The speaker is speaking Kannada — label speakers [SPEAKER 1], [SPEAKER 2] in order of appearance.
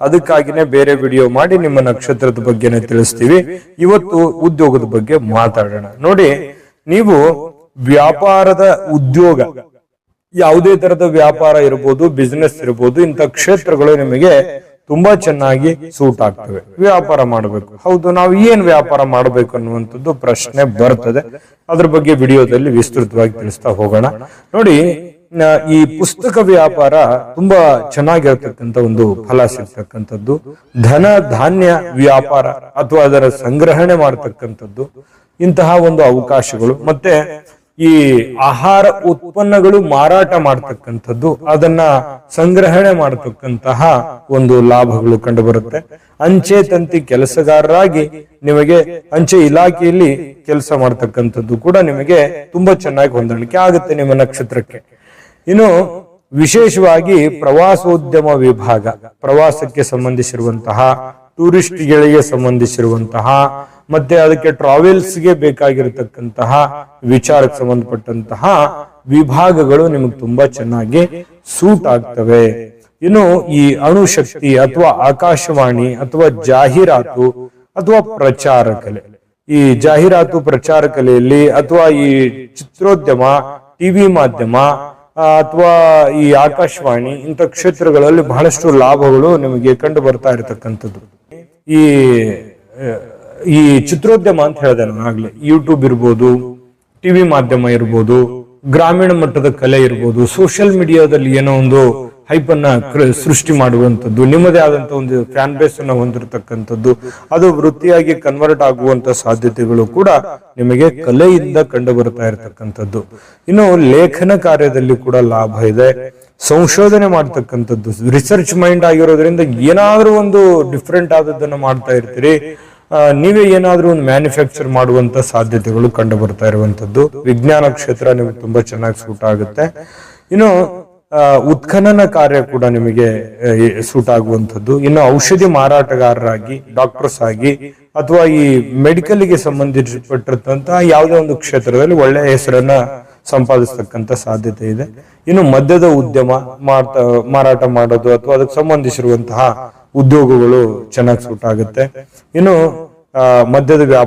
[SPEAKER 1] ಅದಕ್ಕಾಗಿನೇ ಬೇರೆ ವಿಡಿಯೋ ಮಾಡಿ ನಿಮ್ಮ ನಕ್ಷತ್ರದ ಬಗ್ಗೆನೇ ತಿಳಿಸ್ತೀವಿ. ಇವತ್ತು ಉದ್ಯೋಗದ ಬಗ್ಗೆ ಮಾತಾಡೋಣ. ನೋಡಿ, ನೀವು ವ್ಯಾಪಾರದ ಉದ್ಯೋಗ. ಯಾವುದೇ ತರದ ವ್ಯಾಪಾರ ಇರ್ಬೋದು ಬಿಸ್ನೆಸ್ ಇರ್ಬೋದು, ಇಂಥ ಕ್ಷೇತ್ರಗಳು ನಿಮಗೆ ತುಂಬಾ ಚೆನ್ನಾಗಿ ಸೂಟ್ ಆಗ್ತವೆ. ವ್ಯಾಪಾರ ಮಾಡಬೇಕು. ಹೌದು, ನಾವು ಏನ್ ವ್ಯಾಪಾರ ಮಾಡಬೇಕು ಅನ್ನುವಂಥದ್ದು ಪ್ರಶ್ನೆ ಬರ್ತದೆ. ಅದ್ರ ಬಗ್ಗೆ ವಿಡಿಯೋದಲ್ಲಿ ವಿಸ್ತೃತವಾಗಿ ತಿಳಿಸ್ತಾ ಹೋಗೋಣ. ನೋಡಿ ಈ ಪುಸ್ತಕ ವ್ಯಾಪಾರ ತುಂಬಾ ಚೆನ್ನಾಗಿರ್ತಕ್ಕಂಥ ಒಂದು ಫಲ ಸಿಗ್ತಕ್ಕಂಥದ್ದು. ಧನ ಧಾನ್ಯ ವ್ಯಾಪಾರ ಅಥವಾ ಅದರ ಸಂಗ್ರಹಣೆ ಮಾಡತಕ್ಕಂಥದ್ದು. ಇಂತಹ ಒಂದು ಅವಕಾಶಗಳು. ಮತ್ತೆ ಈ ಆಹಾರ ಉತ್ಪನ್ನಗಳು ಮಾರಾಟ ಮಾಡತಕ್ಕಂಥದ್ದು. ಅದನ್ನ ಸಂಗ್ರಹಣೆ ಮಾಡತಕ್ಕಂತಹ ಒಂದು ಲಾಭಗಳು ಕಂಡು ಬರುತ್ತೆ ಅಂಚೆ ತಂತಿ ಕೆಲಸಗಾರರಾಗಿ ನಿಮಗೆ ಅಂಚೆ ಇಲಾಖೆಯಲ್ಲಿ ಕೆಲಸ ಮಾಡತಕ್ಕಂಥದ್ದು ಕೂಡ ನಿಮಗೆ ತುಂಬಾ ಚೆನ್ನಾಗಿ ಹೊಂದಾಣಿಕೆ ಆಗುತ್ತೆ ನಿಮ್ಮ ನಕ್ಷತ್ರಕ್ಕೆ. ಇನ್ನು ವಿಶೇಷವಾಗಿ ಪ್ರವಾಸೋದ್ಯಮ ವಿಭಾಗ, ಪ್ರವಾಸಕ್ಕೆ ಸಂಬಂಧಿಸಿರುವಂತಹ ಟೂರಿಸ್ಟ್ಗಳಿಗೆ ಸಂಬಂಧಿಸಿರುವಂತಹ, ಮತ್ತೆ ಅದಕ್ಕೆ ಟ್ರಾವೆಲ್ಸ್ಗೆ ಬೇಕಾಗಿರತಕ್ಕಂತಹ, ವಿಚಾರಕ್ಕೆ ಸಂಬಂಧಪಟ್ಟಂತಹ ವಿಭಾಗಗಳು ನಿಮಗೆ ತುಂಬಾ ಚೆನ್ನಾಗಿ ಸೂಟ್ ಆಗ್ತವೆ. ಇನ್ನು ಈ ಅಣುಶಕ್ತಿ ಅಥವಾ ಆಕಾಶವಾಣಿ ಅಥವಾ ಜಾಹೀರಾತು ಅಥವಾ ಪ್ರಚಾರ ಕಲೆ. ಈ ಜಾಹೀರಾತು ಪ್ರಚಾರ ಕಲೆಯಲ್ಲಿ ಅಥವಾ ಈ ಚಿತ್ರೋದ್ಯಮ, ಟಿವಿ ಮಾಧ್ಯಮ ಅಥವಾ ಈ ಆಕಾಶವಾಣಿ ಇಂಥ ಕ್ಷೇತ್ರಗಳಲ್ಲಿ ಬಹಳಷ್ಟು ಲಾಭಗಳು ನಿಮಗೆ ಕಂಡು ಬರ್ತಾ ಇರತಕ್ಕಂಥದ್ದು. ಈ ಈ ಚಿತ್ರೋದ್ಯಮ ಅಂತ ಹೇಳಿದೆ ನಾನು ಆಗ್ಲೇ. ಯೂಟ್ಯೂಬ್ ಇರ್ಬೋದು ಟಿವಿ ಮಾಧ್ಯಮ ಇರ್ಬೋದು, ಗ್ರಾಮೀಣ ಮಟ್ಟದ ಕಲೆ ಇರ್ಬೋದು ಸೋಷಿಯಲ್ ಮೀಡಿಯಾದಲ್ಲಿ ಏನೋ ಒಂದು ಹೈಪ್ ಅನ್ನ ಸೃಷ್ಟಿ ಮಾಡುವಂತದ್ದು ನಿಮ್ಮದೇ ಆದಂತ ಒಂದು ಫ್ಯಾನ್ ಬೇಸ್ ಅನ್ನ ಹೊಂದಿರತಕ್ಕಂಥದ್ದು, ಅದು ವೃತ್ತಿಯಾಗಿ ಕನ್ವರ್ಟ್ ಆಗುವಂತ ಸಾಧ್ಯತೆಗಳು ಕೂಡ ನಿಮಗೆ ಕಲೆಯಿಂದ ಕಂಡು ಬರ್ತಾ ಇರತಕ್ಕಂಥದ್ದು. ಇನ್ನು ಲೇಖನ ಕಾರ್ಯದಲ್ಲಿ ಕೂಡ ಲಾಭ ಇದೆ. ಸಂಶೋಧನೆ ಮಾಡ್ತಕ್ಕಂಥದ್ದು ರಿಸರ್ಚ್ ಮೈಂಡ್ ಆಗಿರೋದ್ರಿಂದ ಏನಾದ್ರೂ ಒಂದು ಡಿಫ್ರೆಂಟ್ ಆದದ್ದನ್ನು ಮಾಡ್ತಾ ಇರ್ತೀರಿ. ನೀವೇ ಏನಾದ್ರೂ ಒಂದು ಮ್ಯಾನುಫ್ಯಾಕ್ಚರ್ ಮಾಡುವಂತ ಸಾಧ್ಯತೆಗಳು ಕಂಡು ಬರ್ತಾ ಇರುವಂತದ್ದು ವಿಜ್ಞಾನ ಕ್ಷೇತ್ರ ನಿಮಗೆ ತುಂಬಾ ಚೆನ್ನಾಗಿ ಸೂಟ್ ಆಗುತ್ತೆ. ಇನ್ನು ಉತ್ಖನನ ಕಾರ್ಯ ಕೂಡ ನಿಮಗೆ ಸೂಟ್ ಆಗುವಂಥದ್ದು. ಇನ್ನು ಔಷಧಿ ಮಾರಾಟಗಾರರಾಗಿ ಡಾಕ್ಟರ್ಸ್ ಆಗಿ, ಅಥವಾ ಈ ಮೆಡಿಕಲ್ಗೆ ಸಂಬಂಧಿಸಿಪಟ್ಟಿರ್ತಂತಹ ಯಾವುದೇ ಒಂದು ಕ್ಷೇತ್ರದಲ್ಲಿ ಒಳ್ಳೆಯ ಹೆಸರನ್ನ ಸಂಪಾದಿಸತಕ್ಕಂತ ಸಾಧ್ಯತೆ ಇದೆ. ಇನ್ನು ಮದ್ಯದ ಉದ್ಯಮ ಮಾರಾಟ ಮಾಡೋದು ಅಥವಾ ಅದಕ್ಕೆ ಸಂಬಂಧಿಸಿರುವಂತಹ ಉದ್ಯೋಗಗಳು ಚೆನ್ನಾಗಿ ಸೂಟ್ ಆಗುತ್ತೆ. ಇನ್ನು ಮದ್ಯದ ವ್ಯಾಪಾರ